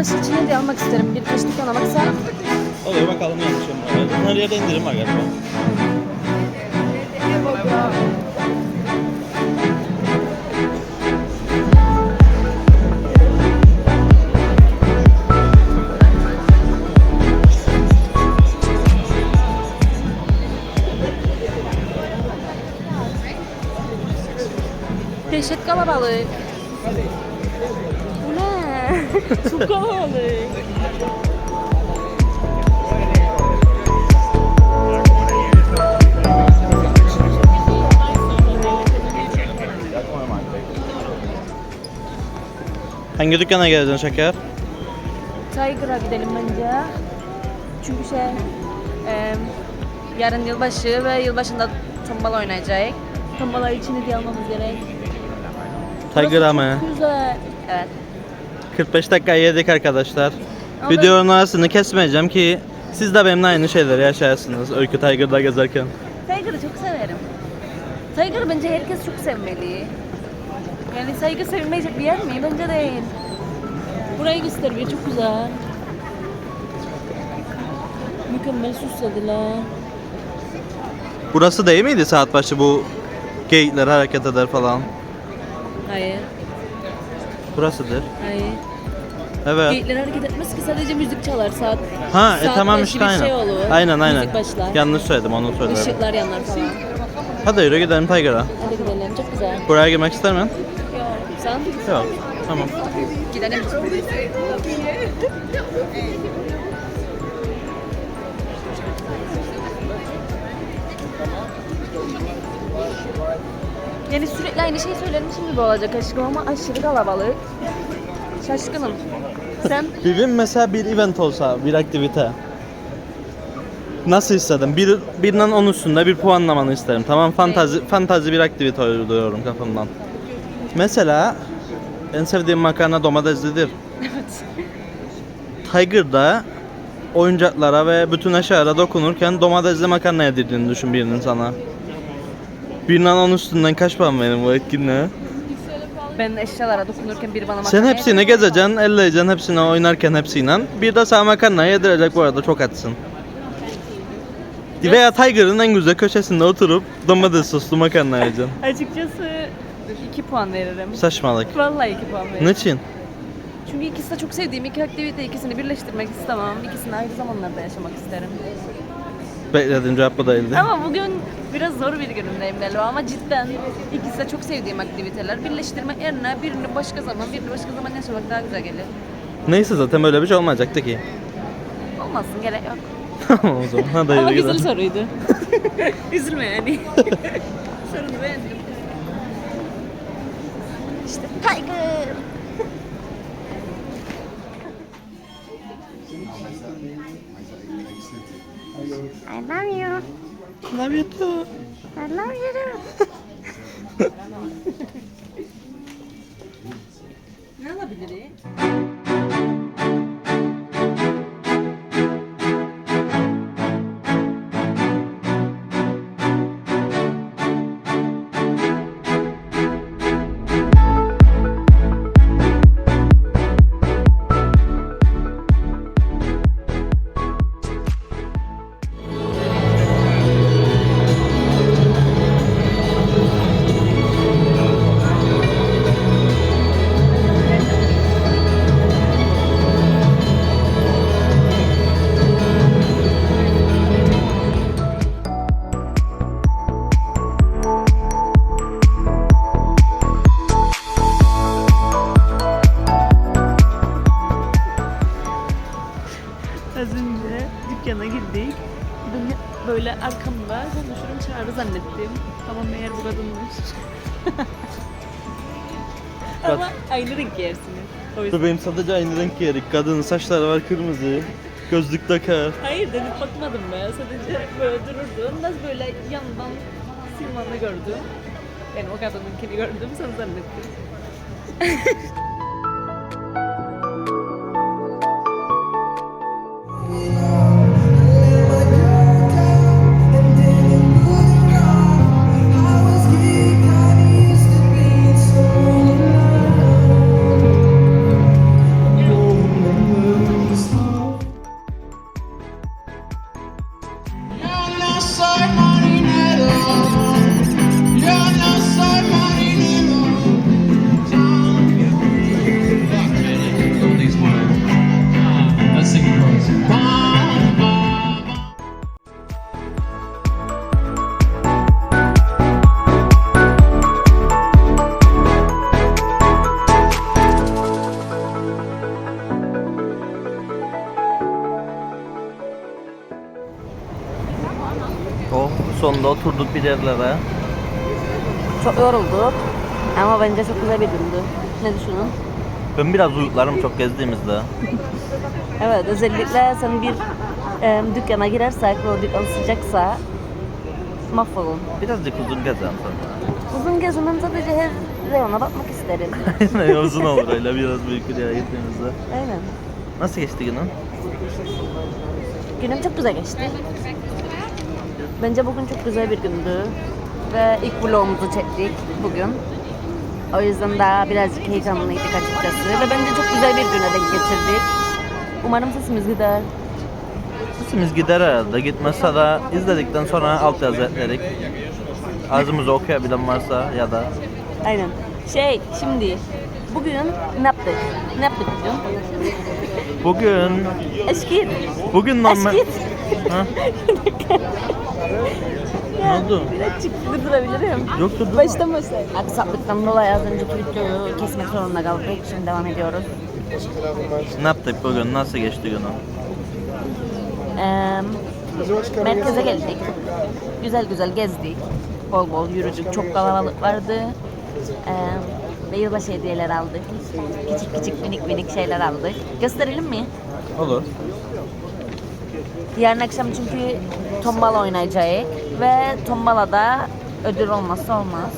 Yılbaşı için hediye almak isterim. Birkaç dükkana baksak. Oluyor bakalım yanlış olmadı. Her yerde indirim var galiba. Dehşet kalabalık. Çok. Hangi dükkana geleceksin şeker? Tiger'a gidelim bence. Çünkü şey, e, yarın yılbaşı ve yılbaşında tombala oynayacak. Tombala için hediye almamız gerek. Tiger'a mı? güzel. Evet. 45 dakika yedik arkadaşlar. Ama- Videonun arasını kesmeyeceğim ki siz de benimle aynı şeyleri yaşarsınız Öykü Tiger'da gezerken. Tiger'ı çok severim. Tiger'ı bence herkes çok sevmeli. Yani saygı sevilmeyecek bir yer mi? Bence değil. Burayı gösteriyor, çok güzel. Mükemmel süslediler. Burası değil miydi saat başı bu geyikler hareket eder falan? Hayır, Burasıdır. hayır. Evet. Geyikler hareket etmez ki sadece müzik çalar saat. Ha e saat tamam başı işte bir aynen. Şey olur. Aynen aynen. Müzik başlar. Yanlış söyledim onu söyledim. Işıklar yanar falan. Hadi yürü gidelim Tiger'a. Hadi gidelim, çok güzel. Buraya girmek ister misin? Yok, sen? Yok. Tamam. Gidelim. Yani sürekli aynı şeyi söylemişim gibi olacak aşkım ama aşırı kalabalık. Şaşkınım. Sen? Bir gün mesela bir event olsa, bir aktivite. Nasıl istedim? Bir, birinden on üstünde bir puanlamanı isterim. Tamam fantazi, fantazi bir aktivite uydurıyorum kafamdan. Mesela en sevdiğim makarna domateslidir. Evet. Tiger'da oyuncaklara ve bütün eşyalara dokunurken domatesli makarna yedirdiğini düşün birinin sana. Birinden on üstünden kaç puan verin bu etkinliğe? Ben eşyalara dokunurken biri bana Sen hepsini gezeceksin, elleyeceksin hepsini oynarken hepsiyle. Bir de sana makarna yedirecek bu arada çok açsın. Veya Tiger'ın en güzel köşesinde oturup domates soslu makarna yiyeceksin. Açıkçası 2 puan veririm. Saçmalık. Vallahi 2 puan veririm. Niçin? Çünkü ikisi de çok sevdiğim iki aktivite ikisini birleştirmek istemem. İkisini ayrı zamanlarda yaşamak isterim. Beklediğin cevap bu değildi. Ama bugün biraz zor bir günümdeyim Lelo ama cidden ikisi de çok sevdiğim aktiviteler. Birleştirmek yerine birini başka zaman, birini başka zaman yaşamak daha güzel gelir. Neyse zaten böyle bir şey olmayacaktı ki. Olmasın gerek yok. Tamam o zaman. Hadi ama güzel soruydu. Üzülme yani. Sorunu beğendim. İşte Tiger. I love you. Love you too. I love you. ne aynı renk giyersiniz. O yüzden. Bebeğim sadece aynı renk giyerik. Kadının saçları var kırmızı. Gözlük takar. Hayır dönüp bakmadım ben. Sadece böyle dururdu. Ondan böyle yandan Silvan'ı gördüm. Yani o kadınınkini gördüm sen zannettim. sonunda oturduk bir yerlere. Çok yorulduk. Ama bence çok güzel bir gündü. Ne düşünün? Ben biraz uyuklarım çok gezdiğimizde. Evet özellikle sen bir e, dükkana girersek ve o dükkan sıcaksa mahvolun. Birazcık uzun gezelim sonra. Uzun gezimim sadece her reyona bakmak isterim. Aynen uzun olur öyle biraz büyük bir yere gittiğimizde. Aynen. Nasıl geçti günün? Günüm çok güzel geçti. Bence bugün çok güzel bir gündü. Ve ilk vlogumuzu çektik bugün. O yüzden daha birazcık heyecanlıydık açıkçası. Ve bence çok güzel bir güne denk getirdik. Umarım sesimiz gider. Sesimiz gider herhalde. Gitmezse de izledikten sonra alt yazı eklerik. Ağzımızı okuyabilen varsa ya da Aynen. Şey şimdi bugün ne yaptık? Ne yaptık bugün? bugün Eşkit. bugün normal Eşkit. Ha? ne oldu? Birazcık durdurabilirim. Yok dur dur. Baştan başlayalım. Aksaklıktan dolayı az önceki videoyu kesmek zorunda kaldık. Şimdi devam ediyoruz. Ne yaptık bugün? Nasıl geçti günün? Ee, merkeze geldik. Güzel güzel gezdik. Bol bol yürüdük. Çok kalabalık vardı. Ee, ve yılbaşı hediyeler aldık. Küçük küçük minik minik şeyler aldık. Gösterelim mi? Olur. Yarın akşam çünkü tombala oynayacağız. Ve tombalada ödül olmazsa olmaz.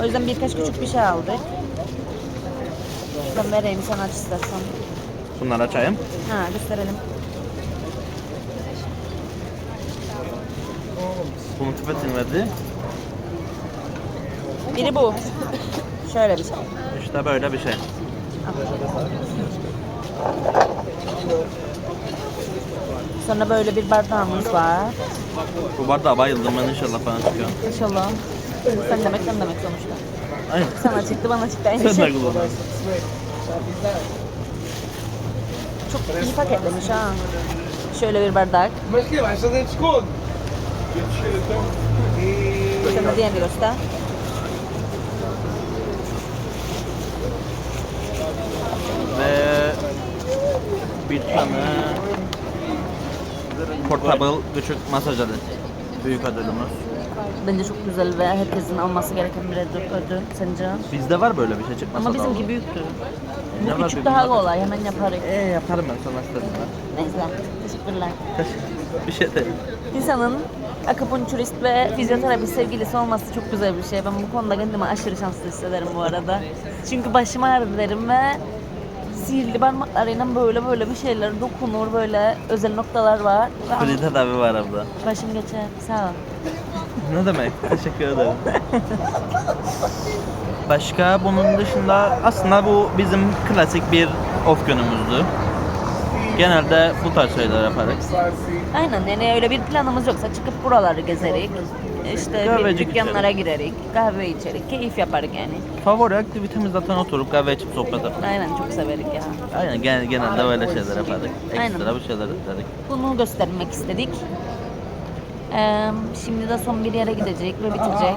O yüzden birkaç küçük bir şey aldık. Ben vereyim sen aç istersen. Bunları açayım. Ha gösterelim. Bunu tüpetin verdi. Biri bu. Şöyle bir şey. İşte böyle bir şey. Sonra böyle bir bardağımız var. Bu bardağa bayıldım ben inşallah bana çıkıyor. İnşallah. Sen demek ben demek sonuçta. Aynen. Sana çıktı bana çıktı aynı Sen de şey. kullanırsın. Çok iyi paketlemiş ha. Şöyle bir bardak. Tem desconto. Sana diğerini göster. Ve bir tane portable küçük masaj aleti. Büyük ödülümüz. Bence çok güzel ve herkesin alması gereken bir ödül, ödül sence? Bizde var böyle bir şey çıkmasa Ama da bizimki olur. büyüktü. Ne Bu var küçük daha kolay hemen yaparız. Ee yaparım ben sana istedim Neyse teşekkürler. bir şey değil. İnsanın akupunkturist ve fizyoterapist sevgilisi olması çok güzel bir şey. Ben bu konuda kendimi aşırı şanslı hissederim bu arada. Çünkü başım ağrır derim ve sihirli parmaklarıyla böyle böyle bir şeyler dokunur böyle özel noktalar var. Free tedavi var abla. başım geçer. Sağ ol. Ne demek? Teşekkür ederim. Başka bunun dışında aslında bu bizim klasik bir off günümüzdü. Genelde bu tarz şeyler yaparız. Aynen yani öyle bir planımız yoksa çıkıp buraları gezerik. İşte Kahvecik bir dükkanlara girerik, kahve içerik, keyif yaparız yani. Favori aktivitemiz zaten oturup kahve içip sohbet etmek. Aynen çok severik ya. Aynen gen- genelde böyle şeyler yapardık. Aynen. Ekstra bir şeyler istedik. Bunu göstermek istedik. Ee, şimdi de son bir yere gidecek ve bitecek.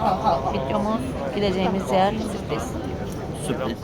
Videomuz gideceğimiz yer sürpriz. Sürpriz.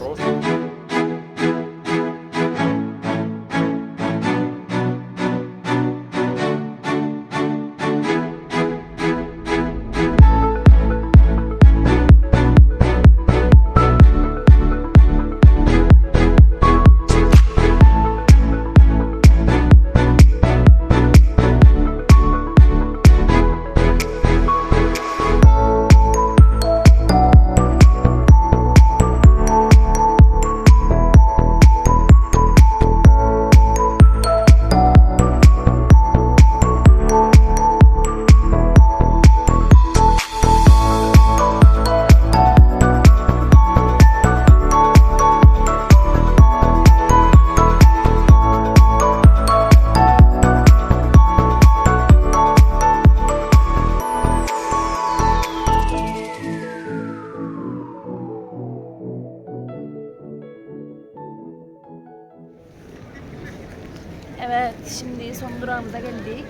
Evet, şimdi son durağımıza geldik.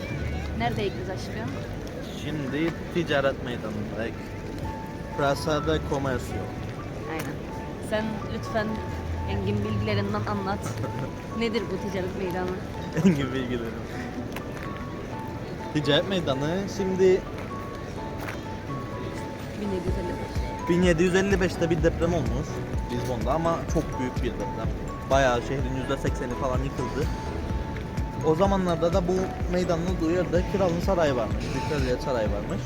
Neredeyiz biz aşkım? Şimdi ticaret meydanındayız. Prasada Comercio. Aynen. Sen lütfen engin bilgilerinden anlat. Nedir bu ticaret meydanı? Engin bilgilerim. Ticaret meydanı şimdi 1755. 1755'te bir deprem olmuş Lizbon'da ama çok büyük bir deprem. Bayağı şehrin %80'i falan yıkıldı. O zamanlarda da bu meydanın yerde kralın sarayı varmış, bir kraliyet sarayı varmış.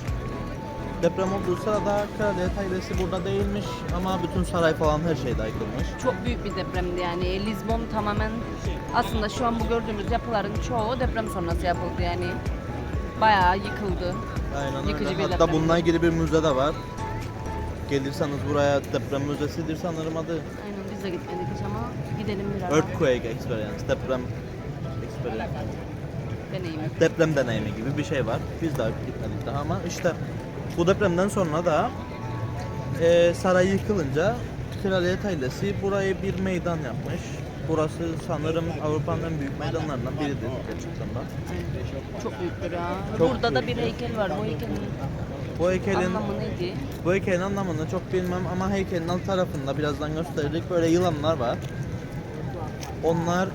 Deprem olduğu sırada kraliyet ailesi burada değilmiş ama bütün saray falan her şey de yıkılmış. Çok büyük bir depremdi yani. Lizbon tamamen aslında şu an bu gördüğümüz yapıların çoğu deprem sonrası yapıldı yani. Bayağı yıkıldı. Aynen Yıkıcı öyle. bir Hatta deprem. bununla ilgili bir müze de var. Gelirseniz buraya deprem müzesidir sanırım adı. Aynen biz de gitmedik hiç ama gidelim biraz. Earthquake Experience, deprem experience. Deneyim. deprem deneyimi gibi bir şey var. Biz daha gitmedik daha ama işte bu depremden sonra da e, saray yıkılınca kraliyet ailesi burayı bir meydan yapmış. Burası sanırım Avrupa'nın en büyük meydanlarından biridir gerçekten. Aynen. Çok büyüktür ya. Çok Burada da bir büyük. heykel var. Bu heykelin Bu heykelin anlamı neydi? bu heykelin anlamını çok bilmem ama heykelin alt tarafında birazdan gösterecek böyle yılanlar var. Onlar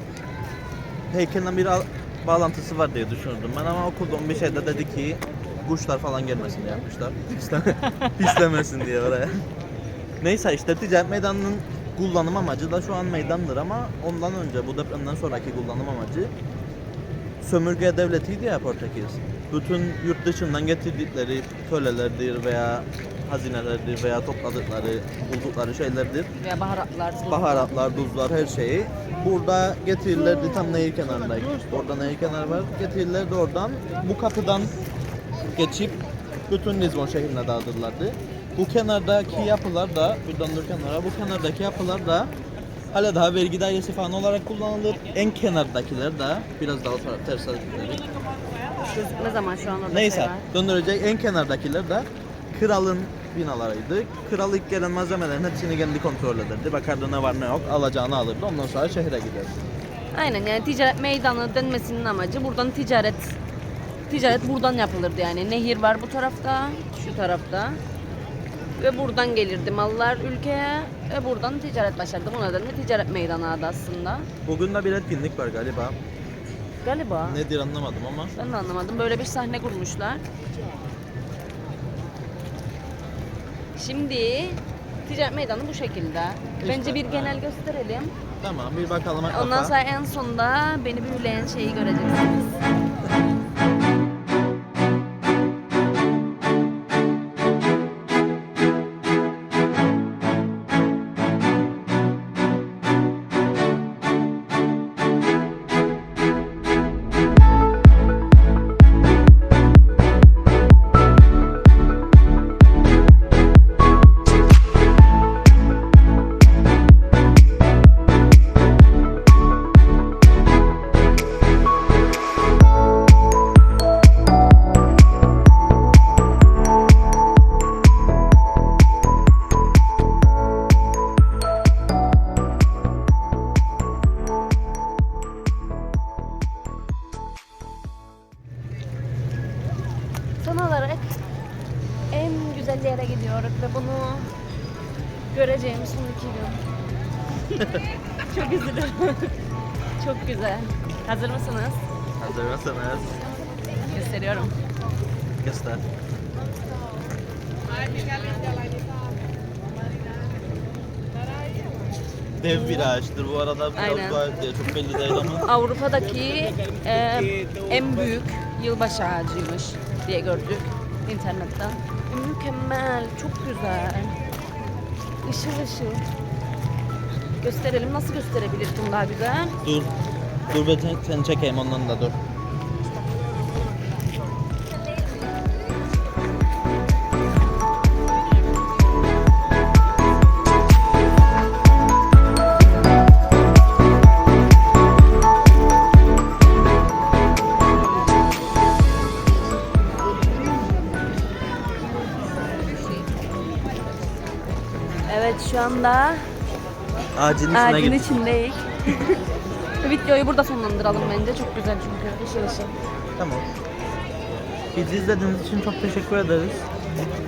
heykelin bir bağlantısı var diye düşünürdüm ben ama okuduğum bir şeyde dedi ki kuşlar falan gelmesin diye yapmışlar. Pisle- Pislemesin diye oraya. Neyse işte ticaret meydanının kullanım amacı da şu an meydandır ama ondan önce bu depremden sonraki kullanım amacı sömürge devletiydi ya Portekiz. Bütün yurt dışından getirdikleri kölelerdir veya hazinelerdir veya topladıkları, buldukları şeylerdir. Veya baharatlar. tuz. Baharatlar, tuzlar, her şeyi burada getirirlerdi tam nehir kenarındaydı. Orada nehir kenarı var. Getirirlerdi oradan. Bu kapıdan geçip bütün Lizbon şehrine dağıtırlardı. Bu kenardaki yapılar da, buradan dur kenara, bu kenardaki yapılar da hala daha vergi dairesi falan olarak kullanılır. En kenardakiler de biraz daha ters hareketleri. Gözükmez ama şu an orada Neyse şey döndürecek en kenardakiler de kralın binalarıydı. Kral ilk gelen malzemelerin hepsini kendi kontrol ederdi. Bakardı ne var ne yok alacağını alırdı. Ondan sonra şehre giderdi. Aynen yani ticaret meydanı denmesinin amacı buradan ticaret ticaret buradan yapılırdı yani. Nehir var bu tarafta, şu tarafta. Ve buradan gelirdi mallar ülkeye ve buradan ticaret başlardı. Bu nedenle ticaret meydanı adı aslında. Bugün de bir etkinlik var galiba. Galiba. Nedir anlamadım ama. Ben de anlamadım. Böyle bir sahne kurmuşlar. Şimdi ticaret meydanı bu şekilde. Bence İşte, bir genel gösterelim. Tamam bir bakalım. Ondan sonra en sonunda beni büyüleyen şeyi göreceksiniz. Hazır mısınız? Hazır mısınız? Gösteriyorum. Göster. Dev bir ağaçtır bu arada biraz Aynen. daha çok belli değil ama. Avrupa'daki e, en büyük yılbaşı ağacıymış diye gördük internetten. Mükemmel, çok güzel. Işıl ışıl. Gösterelim. Nasıl gösterebilir bunu daha güzel? Dur. Dur ben sen- seni çekeyim ondan da dur. Evet şu anda Ağacın içine ağacın git. içindeyiz. videoyu burada sonlandıralım bence. Çok güzel çünkü. Işıl ışıl. Tamam. Bizi izlediğiniz için çok teşekkür ederiz.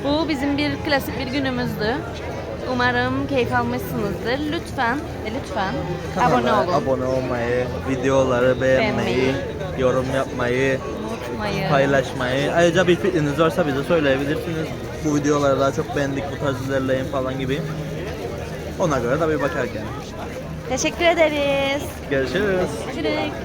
Bu bizim bir klasik bir günümüzdü. Umarım keyif almışsınızdır. Lütfen ve lütfen abone Kanala olun. Abone olmayı, videoları beğenmeyi, Beğenmeyi. yorum yapmayı, Unutmayın. paylaşmayı. Ayrıca bir fikriniz varsa bize söyleyebilirsiniz. Bu videoları daha çok beğendik, bu tarz ilerleyin falan gibi. Ona göre de bir bakarken. Teşekkür ederiz. Görüşürüz. Görüşürüz.